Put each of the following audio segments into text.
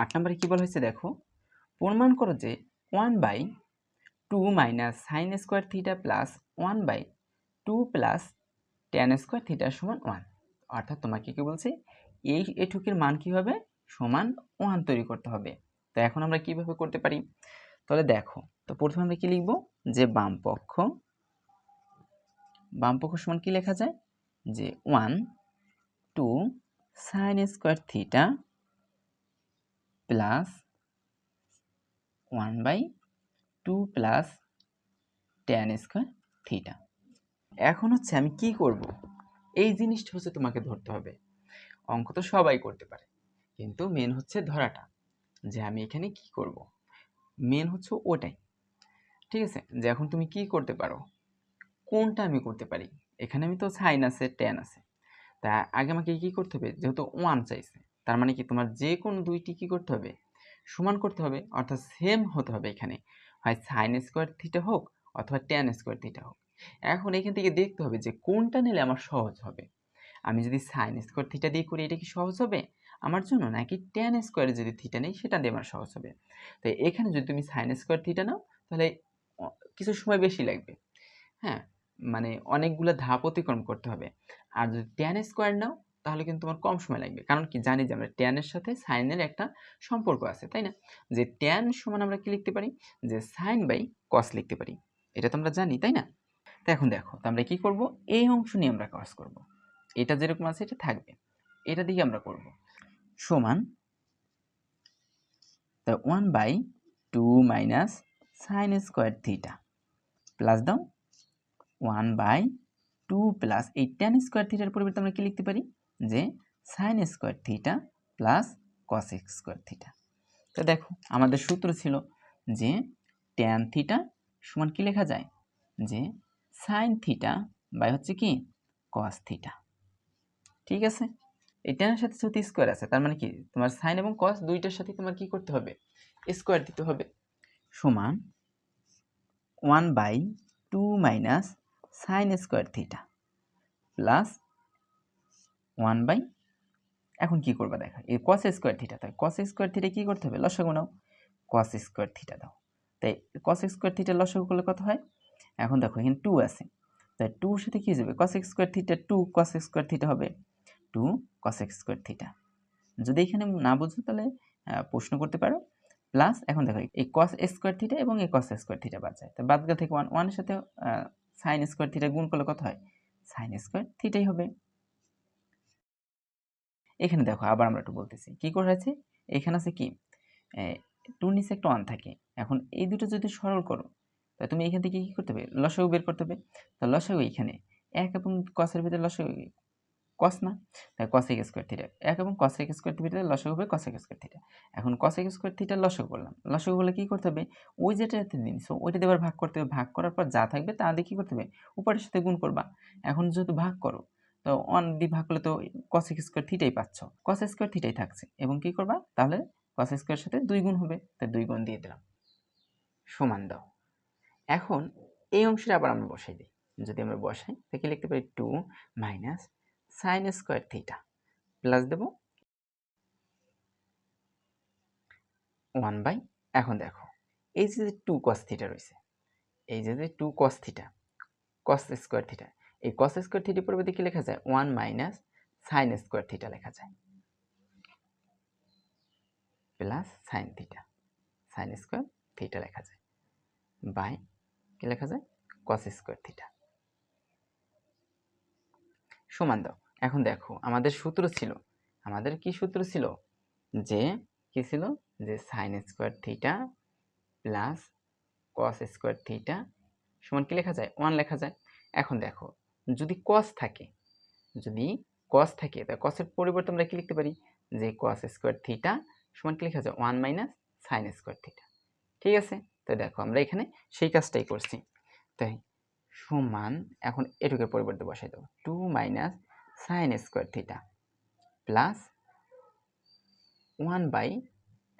আট নম্বরে কী বলা হয়েছে দেখো? প্রমাণ করো যে one by two minus sine square theta plus one by two plus tan square theta সমান ওয়ান অর্থাৎ তোমাকে কি বলছে? এই এটুকের মান কী হবে? সমান ওয়ান তৈরি করতে হবে। তো এখন আমরা কীভাবে করতে পারি? তাহলে দেখো, তো প্রথমে আমরা কি লিখব? যে বাম পক্ষ বাম পক্ষ সমান কি লেখা যায়? যে one two sine square theta plus one by two plus tan square theta এখন হচ্ছে আমি কি করব? এই জিনিসটা হচ্ছে তোমাকে ধরতে হবে। অঙ্ক তো সবাই করতে পারে। কিন্তু মেন হচ্ছে ধরাটা। যে আমি এখানে কি করব? মেন হচ্ছে ওটাই। ঠিক আছে? যে এখন তুমি কি করতে পারো? কোনটা আমি করতে পারি? এখানে আমি তো সাইন আছে টেন আছে। তা আগে আমাকে কি করতে হবে? যেহেতু ওয়ান চাইছে। তার মানে কি তোমার যে কোনো দুইটি কি করতে হবে? সমান করতে হবে, অর্থাৎ সেম হতে হবে এখানে। হয় সাইন স্কোয়ার থিটা হোক অথবা টেন স্কোয়ার থিটা হোক। এখন এখান থেকে দেখতে হবে যে কোনটা নিলে আমার সহজ হবে। আমি যদি সাইন স্কোয়ার থিটা দিয়ে করি, এটা কি সহজ হবে? আমার জন্য? নাকি টেন স্কোয়ারে যদি থিটা নেই, সেটা দিয়ে আমার সহজ হবে। তো এখানে যদি তুমি সাইন স্কোয়ার থিটা নাও, তাহলে কিছু সময় বেশি লাগবে। হ্যাঁ? মানে অনেকগুলো ধাপ অতিক্রম করতে হবে। আর যদি টেন স্কোয়ার নাও তাহলে কিন্তু তোমার কম সময় লাগবে। কারণ কি? জানি যে আমরা ট্যানের সাথে সাইনের একটা সম্পর্ক আছে, তাই না? যে ট্যান সমান আমরা কি লিখতে পারি? যে সাইন বাই কস লিখতে পারি। এটা তো আমরা জানি, তাই না? তো এখন দেখো, তো আমরা কি করব? এই অংশ নিয়ে আমরা কাজ করব। এটা যেরকম আছে, এটা থাকবে। এটা দিয়ে আমরা করব। সমান তা one by two minus sine square theta plus দাও ওয়ান বাই টু প্লাস এই টেন স্কোয়ার থিটার পরিবর্তে আমরা কি লিখতে পারি? যে sine square theta plus cos square theta তো দেখো, আমাদের সূত্র ছিল যে ট্যান থিটা সমান কি লেখা যায়? যে সাইন থিটা বাই হচ্ছে কি? কস থিটা ঠিক আছে? এই ট্যানের সাথে যেহেতু স্কোয়ার আছে, তার মানে কি? তোমার সাইন এবং কস দুইটার সাথে তোমার কি করতে হবে? স্কোয়ার দিতে হবে। সমান one by two minus sine square theta plus one by, এখন কি করবা দেখা, এই কস স্কোয়ার থিটা তাই কস স্কোয়ার থিটা কী করতে হবে? লসাগু নাও কস স্কোয়ার থিটা দাও। তাই কস স্কোয়ার থিটা লসাগু করলে কত হয়? এখন দেখো এখানে টু আছে। তাই টুর সাথে কী যাবে? Cos square theta two cos square theta হবে টু কস স্কোয়ার থিটা যদি এখানে না বুঝো তাহলে প্রশ্ন করতে পারো। প্লাস এখন দেখো, এই কস স্কোয়ার থিটা এবং এই কস স্কোয়ার থিটা বাদ যায়। তো বাদগা থেকে ওয়ান ওয়ানের সাথে সাইন স্কোয়ার থিটা গুণ করলে কত হয়? সাইন স্কোয়ার থিটাই হবে। এখানে দেখো, আবার আমরা একটু বলতেছি। কি করে আছে এখানে আছে কি? টু নিচে একটা ওয়ান থাকে। এখন এই দুটো যদি সরল করো তাহলে তুমি এখান থেকে কী করতে হবে লসাগু বের করতে হবে তা লসাগু এইখানে এক এবং কসের ভিতরে লসাগু কস না? তাই কসেক স্কোয়ার থিটা এক এবং কসেক স্কোয়ার থিটা লসাগু হবে কসেক স্কোয়ার থিটা এখন কসেক স্কোয়ার থিটা লসাগু করলাম লসাগু হলে কী করতে হবে? ওই যেটা দিন সো ওইটা দেবার ভাগ করতে হবে। ভাগ করার পর যা থাকবে তা দিয়ে কী করতে হবে? উপরের সাথে গুণ করবা। এখন যেহেতু ভাগ করো তো ওয়ান দিয়ে ভাগ করলে তো কসেক স্কোয়ার থিটাই পাচ্ছ। কস স্কোয়ার থিটাই থাকছে। এবং কি করবা? তাহলে কস স্কোয়ার সাথে দুই গুণ হবে। তাই দুই গুণ দিয়ে দিলাম। সমান দাও। এখন এই অংশটা আবার আমরা বসাই দিই। যদি আমরা বসাই তাকে লিখতে পারি? Two minus sine square theta plus Dev one by এখন দেখো, এই যে টু কস থিটা রয়েছে, এই যে two cos theta cos square theta এই কস স্কোয়ার থিটার পরিবর্তে কি লেখা যায়? One minus sine square theta লেখা যায়। Plus sine theta sine square theta লেখা যায়। বাই কি লেখা যায়? কস স্কোয়ার থিটা সমান দাও। এখন দেখো, আমাদের সূত্র ছিল। আমাদের কি সূত্র ছিল? যে কি ছিল? যে sine square theta plus cos square theta সমান কি লেখা যায়? ওয়ান লেখা যায়। এখন দেখো যদি কস থাকে, যদি কস থাকে তা কসের পরিবর্তে আমরা কি লিখতে পারি? যে কস স্কোয়ার থিটা সমান কি লেখা যায়? One minus sine square theta ঠিক আছে? তো দেখো, আমরা এখানে সেই কাজটাই করছি। তাই সমান, এখন এটুকের পরিবর্তে বসাই দেবো। Two minus sine square theta plus one by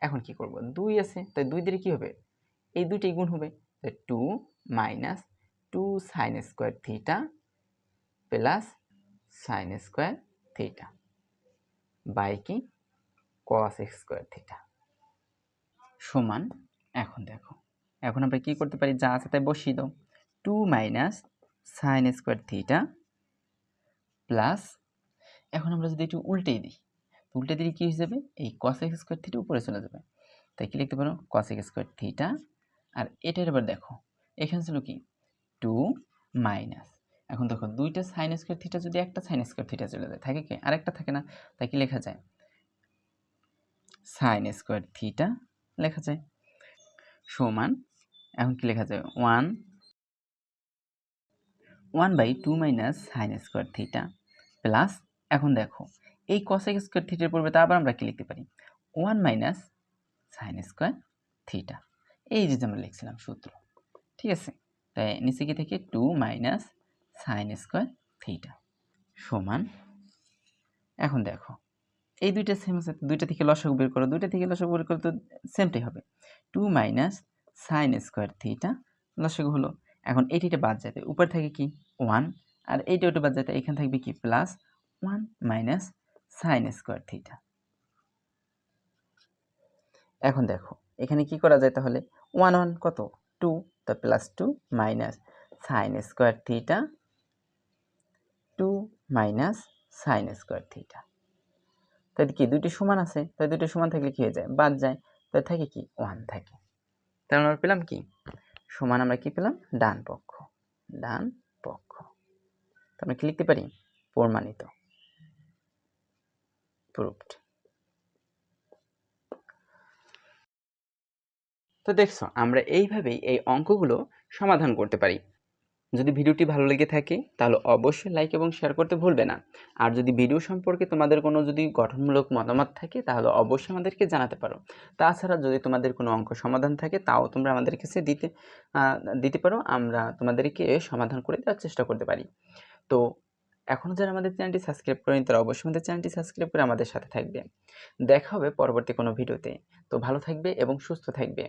এখন কি করব? দুই আছে, তাই দুই দিলে কী হবে? এই দুইটাই গুণ হবে। Two minus two sine square theta plus sine square theta. By কি কস স্কোয়ার থিটা। সমান এখন দেখো। এখন আমরা কি করতে পারি? যা আছে তাই বসিয়ে দাও। Two minus sine square theta plus এখন আমরা যদি একটু উল্টেই দিই উল্টে দিলে কী হয়ে যাবে? এই কসেক স্কোয়ার থিটা উপরে চলে যাবে। তাই কি লিখতে পারো? Cosec square theta. আর এটার এবার দেখো, এখানে ছিল কি? টু মাইনাস এখন দেখো দুইটা সাইন স্কোয়ার থিটা যদি একটা সাইন স্কোয়ার থিটা চলে যায়, থাকে কি? আরেকটা থাকে না, তাই কি লেখা যায়? সাইন স্কোয়ার থিটা লেখা যায়। সমান, এখন কি লেখা যায়? One one by two minus sine square theta plus এখন দেখো, এই কসেক স্কোয়ার থিটার পূর্বে আবার আমরা কি লিখতে পারি? One minus sine square theta এই যে আমরা লিখছিলাম সূত্র, ঠিক আছে? তাই নিচে কি থেকে? Two minus sine square theta সমান, এখন দেখো, এই দুইটা সেম আছে দুইটা থেকে লসক বের করো, দুইটা থেকে লসক বের করো তো সেমটাই হবে। Two minus sine square theta লসক হলো, এখন এইটিটা বাদ যাবে, উপর থাকে কি? ওয়ান আর এইটা ওটা বাদ যাতে এখানে থাকবে কি? Plus one minus sine square theta এখন দেখো, এখানে কি করা যায় তাহলে? ওয়ান ওয়ান কত? টু তা plus two minus sine square theta minus sine square theta. তাই কি দুইটি সমান আছে? তাই দুইটি সমান থাকলে কি হয়ে যায়? বাদ যায়। তাই থাকে কি? ওয়ান থাকে। তাহলে আমরা পেলাম কি? সমান আমরা কি পেলাম? ডান পক্ষ। ডান পক্ষ। তো আমরা কি লিখতে পারি? প্রমাণিত। প্রুফড তো দেখছ, আমরা এইভাবেই এই অঙ্কগুলো সমাধান করতে পারি। যদি ভিডিওটি ভালো লেগে থাকে, তাহলে অবশ্যই লাইক এবং শেয়ার করতে ভুলবে না। আর যদি ভিডিও সম্পর্কে তোমাদের কোনো যদি গঠনমূলক মতামত থাকে, তাহলে অবশ্যই আমাদেরকে জানাতে পারো। তাছাড়া যদি তোমাদের কোনো অঙ্ক সমাধান থাকে, তাও তোমরা আমাদের কাছে দিতে দিতে পারো। আমরা তোমাদেরকে সমাধান করে দেওয়ার চেষ্টা করতে পারি। তো এখনও যারা আমাদের চ্যানেলটি সাবস্ক্রাইব করেনি, তারা অবশ্যই আমাদের চ্যানেলটি সাবস্ক্রাইব করে আমাদের সাথে থাকবে। দেখা হবে পরবর্তী কোনো ভিডিওতে। তো ভালো থাকবে এবং সুস্থ থাকবে।